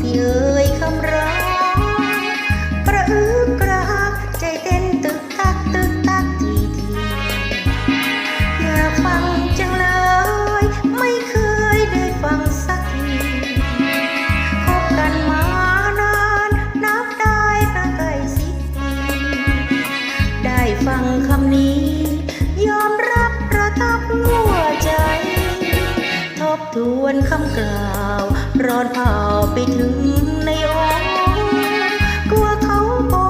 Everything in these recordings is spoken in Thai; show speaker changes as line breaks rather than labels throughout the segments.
พี่เอ่ยคำรา ทวนคำกล่าวร้อนเผาไปถึงในอกกลัวเขาบอก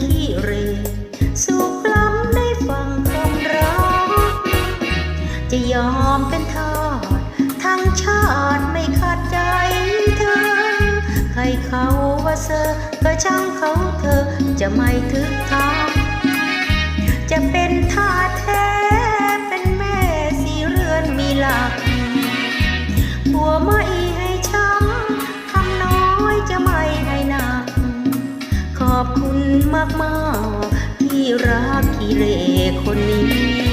ขี้เรสุขล้ำได้ฟังคำรักจะยอมเป็นทาสทั้งชาติไม่ขาดใจเธอ ใครเขาว่าเซอก็ช่างเขาเธอจะไม่ทึกทักจะเป็นท่าสแท้ อบคุณมากมากๆที่รักกีเหลคนนี้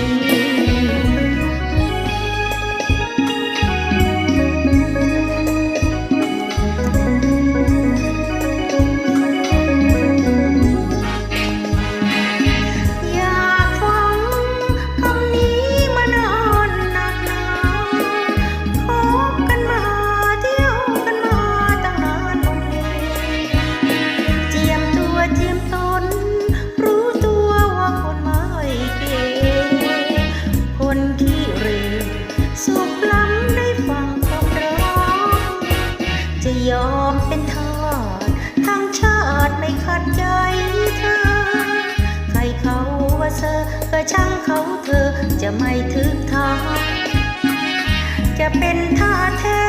เป็นทาแท้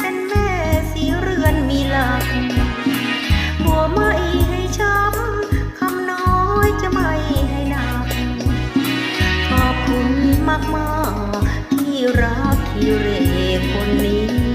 เป็นแม่สีเรือนมีหลักหัวไม่ให้ช้ำคำน้อยจะไม่ให้หนักขอบคุณมากๆที่รักที่เรคนนี้